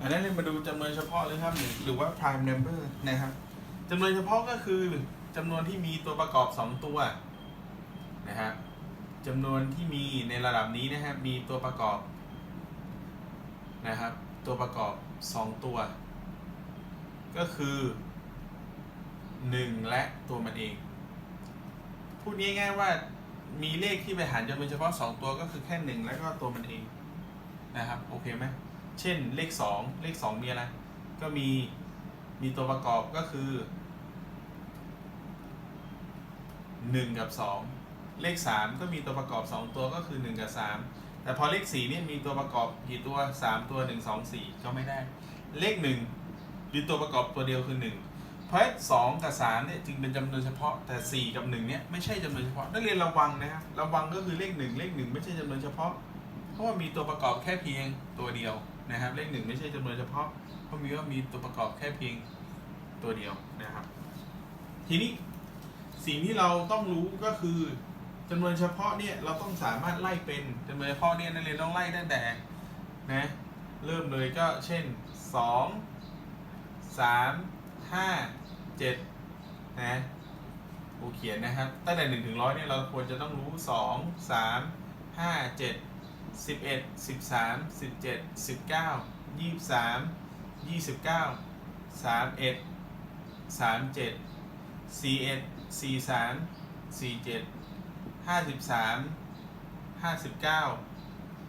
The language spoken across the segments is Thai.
อันนั้นเรามาดูจำนวนเฉพาะเลยครับหรือหรือว่า prime number นะครับจำนวนเฉพาะก็คือจำนวนที่มีตัวประกอบ 2 ตัวนะครับจำนวนที่มีในระดับนี้นะครับมีตัวประกอบนะครับ ตัวประกอบ 2 ตัว ก็คือ 1 และตัวมันเอง พูดง่ายๆว่ามีเลขที่ไปหารจำนวนเฉพาะ 2 ตัวก็คือแค่ 1 แล้วก็ตัวมันเองนะครับ โอเคไหม เช่นเลข 2 เลข 2 มีอะไร ก็มี มีตัวประกอบก็คือ 1 กับ 2 เลข 3 ก็มีตัวประกอบ 2 ตัวก็คือ 1 กับ 3 แต่พอเลข4เนี่ยมีตัวประกอบกี่ตัว 3 ตัว 1 2 4 ก็ไม่ได้ เลข 1 มีตัวประกอบตัวเดียวคือ 1 เพราะสองกับสามเนี่ยจึงเป็นจำนวนเฉพาะแต่สี่กับหนึ่งเนี่ยไม่ใช่จำนวนเฉพาะนักเรียนระวังนะครับระวังก็คือเลขหนึ่งเลขหนึ่งไม่ใช่จำนวนเฉพาะ เพราะว่ามีตัวประกอบแค่เพียงตัวเดียว นะครับเลขหนึ่งไม่ใช่จำนวนเฉพาะเพราะมีว่ามีตัวประกอบแค่เพียงตัวเดียวนะครับ ทีนี้สิ่งที่เราต้องรู้ก็คือจำนวนเฉพาะเนี่ยเราต้องสามารถไล่เป็นจำนวนเฉพาะเนี่ยนักเรียนต้องไล่ตั้งแต่นะเริ่มเลยก็เช่นสองสามห้าเจ็ดนะครูเขียนนะครับตั้งแต่หนึ่งถึงร้อยเนี่ยเราควรจะต้องรู้สองสามห้าเจ็ด สิบเอ็ดสิบสามสิบเจ็ดสิบเก้ายี่สามยี่สิบเก้าสามเอ็ดสามเจ็ดสี่เอ็ดสี่สามสี่เจ็ดห้าสิบสามห้าสิบเก้า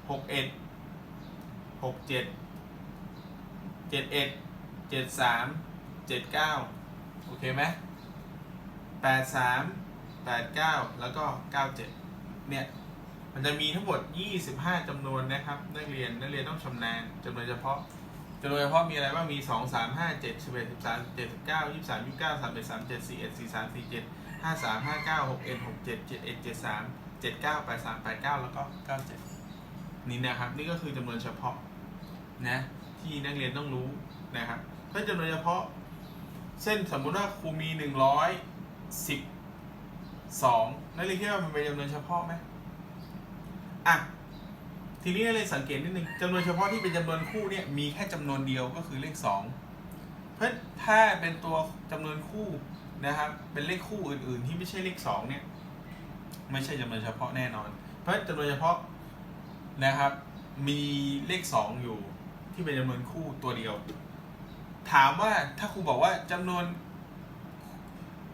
หกเอ็ดหกเจ็ดเจ็ดเอ็ดเจ็ดสามเจ็ดเก้าโอเคไหมแปดสามแปดเก้าแล้วก็เก้าเจ็ดเนี่ย มันจะมีทั้งหมด 25จำนวนนะครับ นักเรียนนักเรียนต้องชำนาญจำนวนเฉพาะจำนวนเฉพาะมีอะไรบ้างมี 2 3 5 7 11 13 17 19 23 29 31 37 41 43 47 53 59 61 67 71 73 79 83 89 แล้วก็ 97 นี่นะครับ นี่ก็คือจำนวนเฉพาะนะที่นักเรียนต้องรู้นะครับถ้าจำนวนเฉพาะ เส้นสมมุติว่าครูมี 112นักเรียนคิดว่ามันเป็นจำนวนเฉพาะไหม อะทีนี้เลยสังเกตนิดนึงจำนวนเฉพาะที่เป็นจำนวนคู่เนี่ยมีแค่จำนวนเดียวก็คือเลข 2 เพราะถ้าเป็นตัวจำนวนคู่นะครับ เป็นเลขคู่อื่น ๆ ที่ไม่ใช่เลข 2 เนี่ย ไม่ใช่จำนวนเฉพาะแน่นอน เพราะจำนวนเฉพาะนะครับ มีเลข 2 อยู่ที่เป็นจำนวนคู่ตัวเดียว ถามว่าถ้าครูบอกว่าจำนวน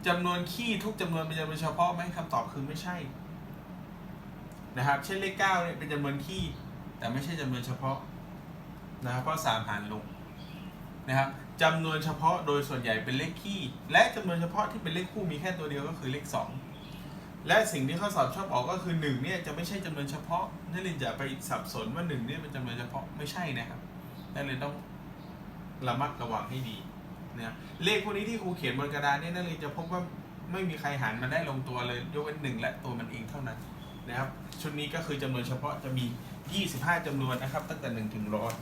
จำนวนคี่ทุกจำนวนเป็นจำนวนเฉพาะไหมคำตอบคือไม่ใช่ นะครับ เช่นเลขเก้าเนี่ยเป็นจำนวนคี่แต่ไม่ใช่จำนวนเฉพาะนะครับเพราะสามหารลงนะครับจำนวนเฉพาะโดยส่วนใหญ่เป็นเลขคี่และจำนวนเฉพาะที่เป็นเลขคู่มีแค่ตัวเดียวก็คือเลขสองและสิ่งที่ข้อสอบชอบออกก็คือหนึ่งเนี่ยจะไม่ใช่จำนวนเฉพาะนักเรียนอย่าไปสับสนว่าหนึ่งเนี่ยเป็นจำนวนเฉพาะไม่ใช่นะครับนักเรียนต้องระมัดระวังให้ดีนะเลขพวกนี้ที่ครูเขียนบนกระดานเนี่ยนักเรียนจะพบว่าไม่มีใครหารมันได้ลงตัวเลยยกเว้นหนึ่งและตัวมันเองเท่านั้น นะครับชุดนี้ก็คือจำนวนเฉพาะจะมี 25จำนวนนะครับ ตั้งแต่1ถึงร้อย